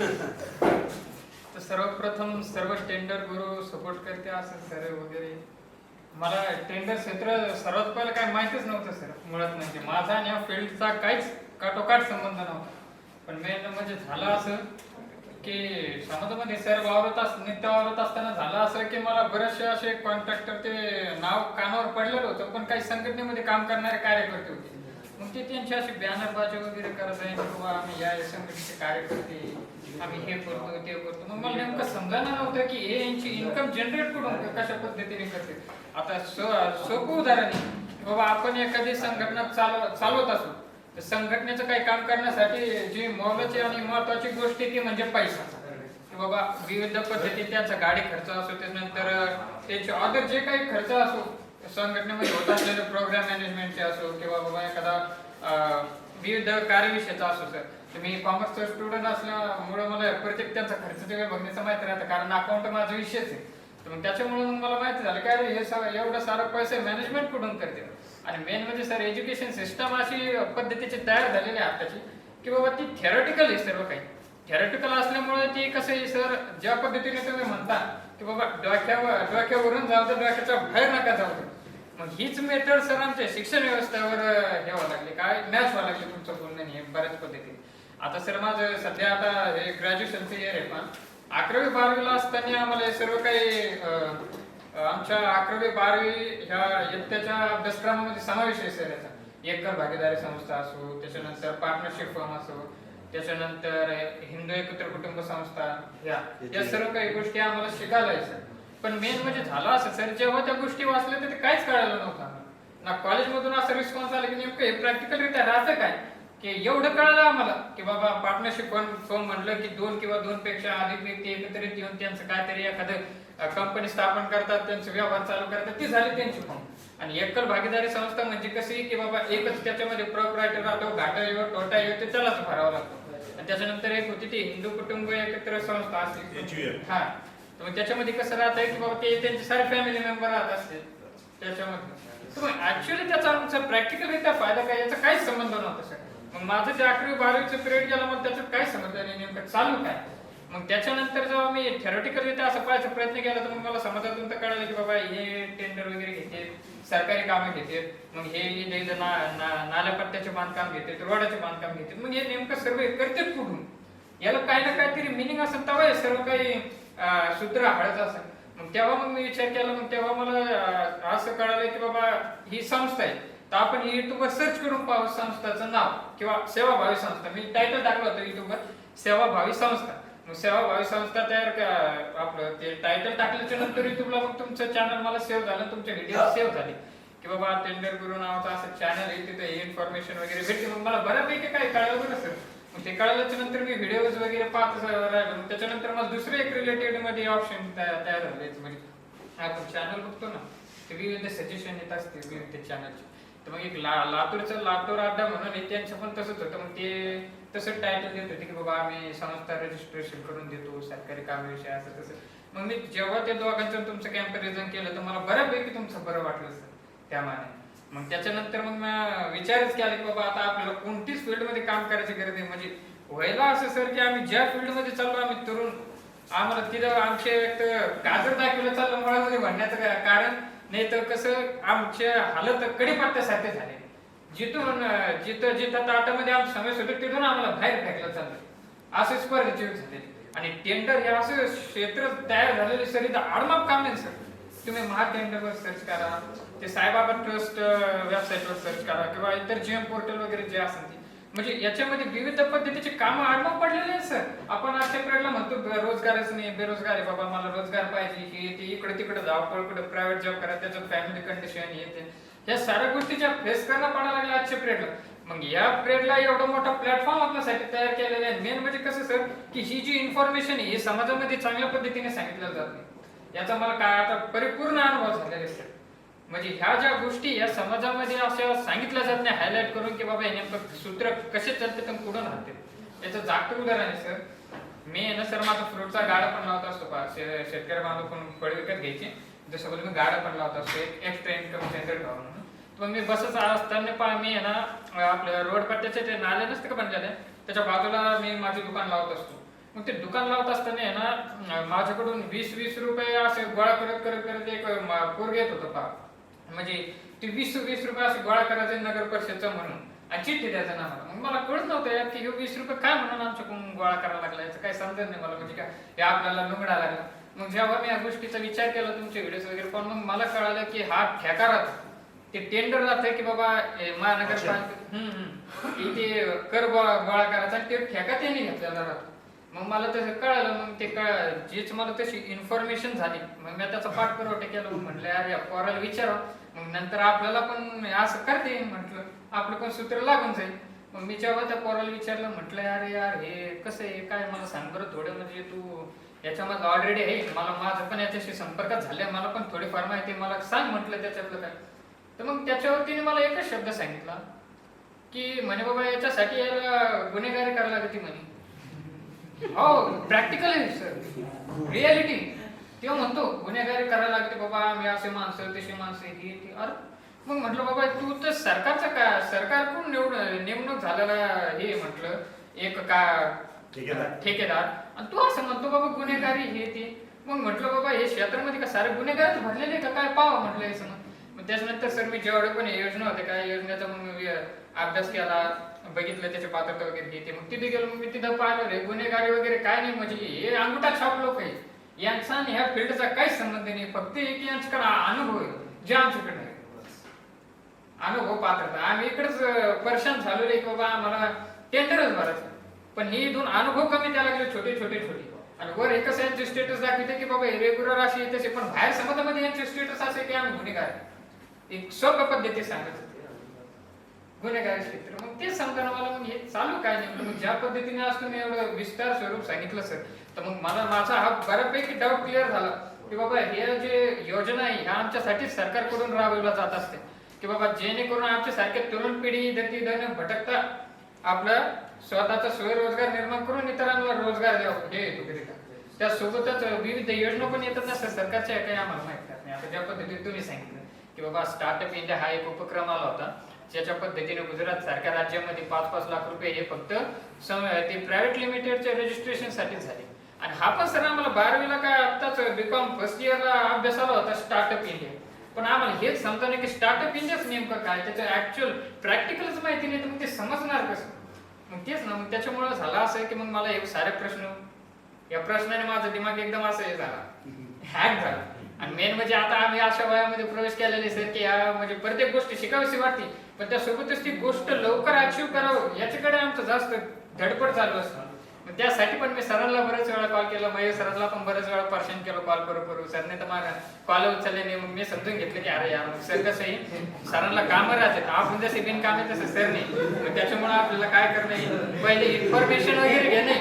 तर सर्वप्रथम सर्व टेंडर गुरु सपोर्ट करते असं सर वगैरे. मला टेंडर क्षेत्र सर्वात पहिलं काय माहितीच नव्हतं सर मुळात म्हणजे माझा आणि या फील्डचा काहीच काटोकाट संबंध नव्हता. पण मेन म्हणजे झालं असं की समाजामध्ये सर वावरत अस नित्य वावरत असताना झालं असं की मला बरेचसे असे कॉन्ट्रॅक्टर ते नाव कानावर पडलेलं होतं पण काही संघटनेमध्ये काम करणारे कार्यकर्ते होते. मग ते त्यांची अशी बॅनरबाजी वगैरे करत आहे किंवा आम्ही या संघटनेचे कार्यकर्ते आम्ही हे करतो ते करतो मग मला नेमकं समजायला नव्हतं की हे यांची इन्कम जनरेट करून कशा पद्धतीने करते? आता सोपं उदाहरण आहे बाबा आपण एखादी संघटना चालव चालवत असू तर संघटनेचं काही काम करण्यासाठी जी मोलाची आणि महत्वाची गोष्ट आहे ती म्हणजे पैसा. बाबा विविध पद्धती त्यांचा गाडी खर्च असो त्याच्यानंतर त्यांचे अदर जे काही खर्च असो संघटनेमध्ये होत असलेले प्रोग्राम मॅनेजमेंटचे असो किंवा बाबा एखादा विविध कार्यविषयाचा असो सर. तर मी कॉमर्सचा स्टुडंट असल्यामुळे मला प्रत्येक त्यांचा खर्च ते बघण्याचं माहिती राहतं कारण अकाउंट माझं विषयच आहे. तर मग त्याच्यामुळे मग मला माहिती झालं काय रे हे सगळं एवढं सारं पैसे मॅनेजमेंट कुठून करते. आणि मेन म्हणजे सर एज्युकेशन सिस्टम अशी पद्धतीची तयार झालेली आहे आताची की बाबा ती थेरॉटिकल आहे सर्व काही. थेरॉटिकल असल्यामुळे ती कसं आहे सर ज्या पद्धतीने तुम्ही म्हणता की बाबा डोक्यावर डोक्यावरून जाऊ तर डोक्याच्या बाहेर नका जाऊ दे. मग हीच मेथड सर आमच्या शिक्षण व्यवस्थेवर हे व्हावं लागले. काय मॅच व्हावं लागले तुमचं बोलणं नाही बऱ्याच पद्धतीने. आता सर माझं सध्या आता हे ग्रॅज्युएशनचं इयर आहे पण अकरावी बारावीला असताना आम्हाला सर्व काही आमच्या अकरावी बारावी ह्या इयत्तेच्या अभ्यासक्रमामध्ये समावेश आहे सर याचा. एकल भागीदारी संस्था असो त्याच्यानंतर पार्टनरशिप फर्म असो त्याच्यानंतर हिंदू एकत्र कुटुंब संस्था या या सर्व काही गोष्टी आम्हाला शिकायला आहे सर पण मेन म्हणजे झालं असं सर जेव्हा त्या गोष्टी वाचल्या तर ते काहीच कळायला नव्हतं. ना कॉलेजमधून असा रिस्पॉन्स आला की नेमकं हे प्रॅक्टिकल रित्या राहतं काय? की एवढं कळलं आम्हाला की बाबा पार्टनरशिप फर्म म्हटलं की दोन किंवा दोन पेक्षा अधिक व्यक्ती एकत्रित येऊन त्यांचं काहीतरी एखादं कंपनी स्थापन करतात त्यांचे व्यवहार चालू करतात ती झाली त्यांची फॉर्म आणि एकल भागीदारी संस्था म्हणजे कशी की बाबा एकच त्याच्यामध्ये प्रॉपरायटर राहतो घाटा येतो तोटा येतो ते त्यालाच भरावा लागतो. आणि त्याच्यानंतर एक होती ती हिंदू कुटुंब एकत्र संस्था असते. हा. तर त्याच्यामध्ये कसं राहतंय की बाबा ते त्यांचे सारे फॅमिली मेंबर राहत असते. त्याच्यामध्ये. ऍक्च्युअली त्याचा आमचा प्रॅक्टिकल रित्या फायदा काय याचा काहीच संबंध नव्हता सर मग माझं जे अकरावी बारावीचं पिरियड गेला मग त्याच्यात काय समजलं नाही? नेमकं चालू काय? मग त्याच्यानंतर जेव्हा मी थेरॉटिकल रित्या असं पाहायचा प्रयत्न केला तर मग मला समाजातून तर कळलं की बाबा हे टेंडर वगैरे घेते सरकारी कामं घेते मग हे इथं ना ना- नाल्यापट्ट्याचे बांधकाम घेते रोडाचे बांधकाम घेते. मग हे नेमकं सर्व करते कुठून? याला काही ना काहीतरी मिनिंग असेल तेव्हा आहे सर्व काही सूत्र हळद असेल मग तेव्हा मग मी विचार केला मग तेव्हा मला असं कळालं की बाबा ही संस्था आहे. तर आपण युट्यूबवर सर्च करून पाहू संस्थाचं नाव किंवा सेवाभावी संस्था. मी टायटल टाकलं होतं युट्यूबवर सेवाभावी संस्था. मग सेवाभावी संस्था तयार आपलं ते टायटल टाकल्याच्या नंतर युट्यूबला मग तुमचं चॅनल मला सेव्ह झालं तुमचे व्हिडिओ सेव्ह झाले. की बाबा टेंडर गुरु नावाचं असं चॅनल आहे तिथे इन्फॉर्मेशन वगैरे भेटते मग मला बऱ्यापैकी काय कळलं बरं सर मग ते कळल्याच्या नंतर मी व्हिडिओज वगैरे पाहत राहिलो. मग त्याच्यानंतर मला दुसरे एक रिलेटेडमध्ये ऑप्शन तयार झाले. म्हणजे आपण चॅनल बघतो ना ते विविध सजेशन येत असते विविध चॅनलचे तर मग एक ला लातूरचं लातूर अड्डा म्हणून आहे, त्यांचं पण तसंच होतं. मग ते तसं टायटल देत होते की बाबा आम्ही संस्था रजिस्ट्रेशन करून देतो सरकारी कामाविषयी असं तसं. मग मी जेव्हा ते दोघांचं तुमचं कॅम्पॅरिझन केलं तर मला बऱ्यापैकी तुमचं बरं वाटलं सर त्यामाने मग त्याच्यानंतर मग मी विचारच केला की बाबा आता आपल्याला कोणतीच फील्डमध्ये काम करायची गरज नाही. म्हणजे व्हायला असं सर की आम्ही ज्या फील्डमध्ये चाललो आम्ही तरुण. आम्हाला तिथं आमचे एक गाजर दाखवलं चाललं मुळामध्ये म्हणण्याचं कारण नाही तर कसं आमचे हालत कडीपत्त्यासारखे झाले जिथून जिथं जिथं ताटामध्ये आम समय होतो तिथून आम्हाला बाहेर फेकलं चाललं असे स्पर्धेचे झाले आणि टेंडर हे असं क्षेत्र तयार झालेले सर इथं आडमाप काम नाही सर. तुम्ही महा टेंडरवर सर्च करा ते साईबाबा ट्रस्ट वेबसाईटवर सर्च करा किंवा इतर जीएम पोर्टल वगैरे जे असेल म्हणजे याच्यामध्ये विविध पद्धतीचे काम आडमाप पडलेले आहेत सर. आपण आजच्या पिरियडला म्हणतो रोजगारच नाही बेरोजगार आहे बाबा मला रोजगार पाहिजे हे ते इकडे तिकडे धावपळ कुठे प्रायव्हेट जॉब करा त्याचं फॅमिली कंडिशन येते या साऱ्या गोष्टीच्या फेस करणं पडायला लागल्या आजच्या पिरियडला मग या पिरियडला एवढा मोठा प्लॅटफॉर्म आपल्यासाठी तयार केलेला आहे. मेन म्हणजे कसं सर की ही जी इन्फॉर्मेशन आहे हे समाजामध्ये चांगल्या पद्धतीने सांगितलं जात नाही. याचा मला काय आता परिपूर्ण अनुभव झालेला आहे सर. म्हणजे ह्या ज्या गोष्टी या समाजामध्ये असं सांगितल्या जात नाही हायलाइट करून की बाबा हे नेमकं सूत्र कसे चालते पण कुठून राहते. याचं जागतिक उदाहरण आहे सर मी आहे ना सर माझा फ्रूटचा गाडा पण लावत असतो शेतकरी बांधव पण फळ विकत घ्यायचे. जसं बोलून मी गाडा पण लावत असतो. एक एक्स्ट्रा इन्कम जनरेट व्हावं म्हणून. मी बसच असताना पहा मी आहे ना आपलं रोड पट्ट्याचे ते नाले नसते का बनलेले? त्याच्या बाजूला मी माझे दुकान लावत असतो. मग ते दुकान लावत असताना आहे ना माझ्याकडून वीस वीस रुपये असे गोळा करत करत करत एक म- घेत होतो होतं पा म्हणजे ते वीस वीस रुपये असे गोळा करायचे नगर परिषदचं म्हणून. आणि चिठ्ठी द्यायचं ना मला मग मला कळत नव्हतं की हे वीस रुपये काय म्हणून आमच्याकडून गोळा करायला लागला? याचं काही समजत नाही मला. म्हणजे काय हे आपल्याला लुगडा लागला. मग जेव्हा मी या गोष्टीचा विचार केला तुमचे व्हिडिओ वगैरे पण मग मला कळालं की हा ठेका राहतो. ते टेंडर राहतं की बाबा हे महानगरपालिका. इथे कर गोळा करायचा आणि ते ठेका त्यांनी घेतलेला राहतो. मग मला तसं कळालं. मग ते कळ जीच मला तशी इन्फॉर्मेशन झाली. मग मी त्याचा पाठपुरावठा केला. म्हटलं यार या पोराला विचारा. मग नंतर आपल्याला पण असं करते म्हटलं आपलं पण सूत्र लागून जाईल. मग मी जेव्हा त्या पोराला विचारलं म्हटलं यार यार हे कसं आहे? काय मला सांग बरं थोडं म्हणजे तू याच्यामध्ये ऑलरेडी आहे. मला माझं पण याच्याशी संपर्कात झाले मला पण थोडीफार माहिती आहे. मला सांग म्हटलं त्याच्यातलं काय. तर मग त्याच्यावर तिने मला एकच शब्द सांगितला की म्हणे बाबा याच्यासाठी याला गुन्हेगारी करायला लागते म्हणे. हो प्रॅक्टिकल आहे सर रियालिटी तेव्हा म्हणतो गुन्हेगारी करायला लागते बाबा आम्ही असे माणसं तशी माणसं ही ती. अरे मग म्हटलं बाबा तू तर सरकारचं का सरकारकडून निवड नेमणूक झालेला हे म्हटलं एक का ठेकेदार. आणि तू असं म्हणतो बाबा गुन्हेगारी हे ते. मग म्हटलं बाबा हे क्षेत्रामध्ये का सारे गुन्हेगार भरलेले का? काय पावा म्हटलं हे समज. मग त्याच्यानंतर सर मी जेवढे पण योजना होते काय योजनेचा मग मी अभ्यास केला बघितलं त्याचे पात्रता वगैरे हे ते. मग तिथे गेलो मग मी तिथं पाहिलं रे गुन्हेगारी वगैरे काय नाही म्हणजे हे अंगठा छाप लोक आहे यांचा आणि ह्या फील्डचा काहीच संबंध नाही. फक्त एक यांच्याकडे अनुभव आहे. जे आमच्याकडे नाही अनुभव पात्रता. आम्ही इकडेच परेशान झालेलो की बाबा आम्हाला टेंडरच भरायचं पण हे दोन अनुभव कमी त्याला लागले छोटे छोटे छोटे. आणि वर एकच यांचे स्टेटस दाखवते की बाबा रेग्युलर असे तसे पण बाहेर समाजामध्ये यांचे स्टेटस असे की आम्ही गुन्हेगार एक सोप्या पद्धती सांगत होते क्षेत्र मग तेच समजा मला मग हे चालू काय नाही मग ज्या पद्धतीने आज तुम्ही एवढं विस्तार स्वरूप सांगितलं सर. तर मग मला माझा हा बऱ्यापैकी डाऊट क्लिअर झाला की बाबा हे जे योजना आहे ह्या आमच्यासाठी सरकारकडून राबवल्या जात असते. की बाबा जेणेकरून आमच्या सारख्या तरुण पिढी दती भटकता आपला स्वतःचा स्वयंरोजगार निर्माण करून इतरांना रोजगार द्यावा. हे त्यासोबतच विविध योजना पण येतात ना सरकारच्या काही आम्हाला माहीत नाही. आता ज्या पद्धतीने तुम्ही सांगितलं की बाबा स्टार्टअप इंडिया हा एक उपक्रम आला होता ज्याच्या पद्धतीने गुजरात सारख्या राज्यामध्ये पाच पाच लाख रुपये हे फक्त सम- ते प्रायव्हेट लिमिटेडच्या रजिस्ट्रेशनसाठी झाले. आणि हा पण सर आम्हाला बारावीला काय आत्ताच बीकॉम फर्स्ट इयरला अभ्यास आला होता स्टार्टअप इंडिया पण आम्हाला हेच समजा नाही की स्टार्टअप इंडियाच नेमकं काय त्याचं ऍक्च्युअल प्रॅक्टिकलच माहिती नाही तर मग ते समजणार कसं? मग तेच ना मग त्याच्यामुळे झालं असं की मग मला हे सारे प्रश्न. या प्रश्नाने माझा दिमाग एकदम असं हे झाला. हॅक झाला. आणि मेन म्हणजे आता आम्ही अशा वयामध्ये प्रवेश केलेले सर की या म्हणजे प्रत्येक गोष्ट शिकावीशी वाटते पण त्यासोबतच ती गोष्ट लवकर अचीव करावं याच्याकडे आमचं जास्त धडपड चालू असतं. त्यासाठी पण मी सरांना बरेच वेळा कॉल केला मयूर सरांना पण बरेच वेळा पर्शन केलं कॉल करू करू. सरने तर मला कॉल उचलले नाही मग मी समजून घेतलं की अरे यार मग सर कसं आहे? सरांना कामं राहतात. आपण जसे म्हणजे बिनकाम आहे तसं सर नाही मग त्याच्यामुळे आपल्याला काय करणं पहिले इन्फॉर्मेशन वगैरे घेणे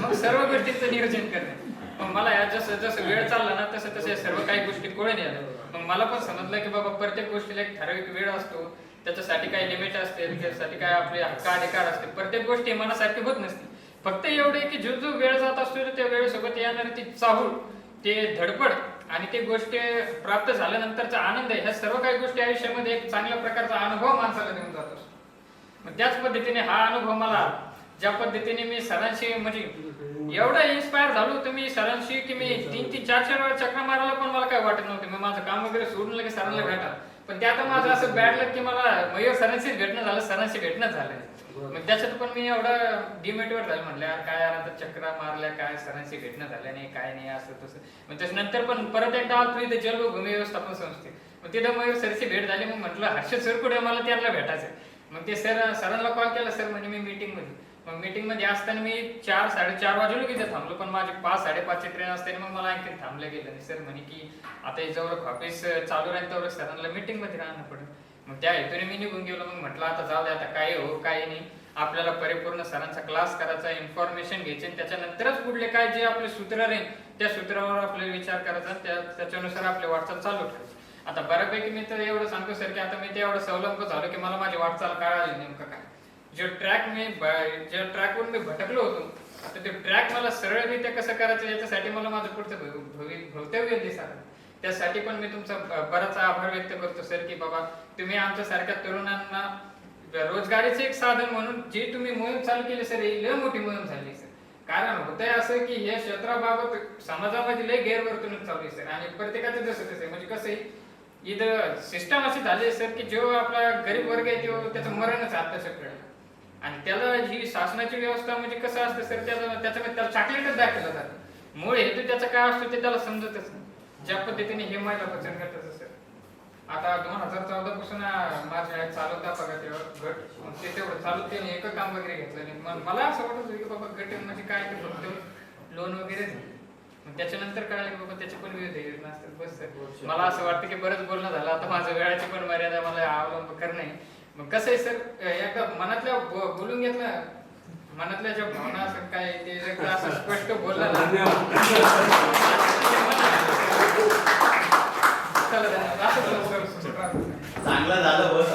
मग सर्व गोष्टींचं नियोजन करणे मग मला या जसं जसं वेळ चालला ना तसं तसं सर्व काही गोष्टी कोळून आल्या मग मला पण समजलं की बाबा प्रत्येक गोष्टीला एक ठराविक वेळ असतो. त्याच्यासाठी काही लिमिट असते त्याच्यासाठी काय आपले हक्क अधिकार असते. प्रत्येक गोष्टी मनासारखी होत नसते. फक्त एवढे की जो जो वेळ जात असतो त्या वेळेसोबत येणारी ती चाहूल ते धडपड आणि ते गोष्टी प्राप्त झाल्यानंतरचा आनंद आहे. ह्या सर्व काही गोष्टी आयुष्यामध्ये एक चांगल्या प्रकारचा अनुभव माणसाला देऊन जात असतो. मग त्याच पद्धतीने हा अनुभव मला ज्या पद्धतीने मी सरांशी म्हणजे एवढा इन्स्पायर झालो होतो मी सरांशी की मी तीन तीन चार चार वेळा चक्र मारायला पण मला काय वाटत नव्हतं. मी माझं काम वगैरे सोडून लगेच सरांना भेटा पण त्यात माझं असं बॅड लक की मला मयूर सरांशीच भेटणं झालं सरांशी भेटणं झालं मग त्याच्यात पण मी एवढं डिमेटिवेट झालं म्हटलं यार काय यार आता चक्रा मारल्या काय सरांशी भेटणं झालं नाही काय नाही असं तसं. मग त्याच्यानंतर पण परत एकदा आलो इथे जलभूमी व्यवस्थापन संस्थेत. मग तिथं मयूर सरची भेट झाली मग म्हटलं हर्षद सर कुठे मला त्यांना भेटायचं मग ते सर सरांना कॉल केला सर म्हणजे मी मीटिंगमध्ये. मग मीटिंगमध्ये असताना मी चार साडेचार वाजून तिथे थांबलो पण माझी पाच साडेपाचची ट्रेन असताना मग मला आणखी थांबलं गेलं नाही. सर म्हणे की आता याच्यावर ऑफिस चालू राहील त्यावर सरांना मीटिंगमध्ये राहणं पडेल. मग त्या हेतूने मी निघून गेलो. मग म्हटलं आता जाऊ दे आता काय हो काय नाही. आपल्याला परिपूर्ण सरांचा क्लास करायचा इन्फॉर्मेशन घ्यायची त्याच्यानंतरच पुढले काय जे आपले सूत्र राहील त्या सूत्रावर आपले विचार करायचा त्या त्याच्यानुसार आपले वाटचाल चालू ठेवायची. आता बऱ्यापैकी मी तर एवढं सांगतो सर की आता मी ते एवढं सवलंब झालो की मला माझी वाटचाल कळाली नेमकं काय. जो ट्रॅक मी ब- ज्या ट्रॅकवरून मी भटकलो होतो तर ते ट्रॅक मला सरळरित्या कसं करायचं याच्यासाठी मला माझं पुढचं भवितव्य दिसा त्यासाठी पण मी तुमचा बराच आभार व्यक्त करतो सर की बाबा तुम्ही आमच्या सारख्या तरुणांना रोजगारीचे एक साधन म्हणून जे तुम्ही मोहीम चालू केली सर ही लय मोठी मोहीम झाली सर. कारण होतंय असं की या क्षेत्राबाबत समाजामध्ये लय गैरवर्तणूक चालू आहे सर. आणि प्रत्येकाचं जसं तसं आहे. म्हणजे कसं आहे इथं सिस्टम अशी झाली सर की जो आपला गरीब वर्ग आहे तो त्याचं मरणच आत्ताच्याकडे आणि त्याला ही शासनाची व्यवस्था म्हणजे कसं असतं सर त्याला त्याच्यामध्ये त्याला चॉकलेटच दाखवलं जातं. मूळ हेतू त्याचा काय असतो ते त्याला समजतच नाही. ज्या पद्धतीने हे महिला बचत गटाचं सर आता दोन हजार चौदा पासून माझ्या चालवता बघा तेव्हा गट. ते तेवढं चालू त्याने एक काम वगैरे घेतलं नाही. मग मला असं वाटत होतं की बाबा गट म्हणजे काय ते फक्त लोन वगैरे त्याच्यानंतर कळालं की बाबा त्याचे पण विविध योजना असतात बस सर मला असं वाटतं की बरंच बोलणं झालं. आता माझं वेळाची पण मर्यादा मला अवलंब करणे मग कसं आहे सर एकदा मनातल्या बोलून घेतलं मनातल्या ज्या भावना असं काय ते एकदा असं स्पष्ट बोललं. चांगलं झालं बस.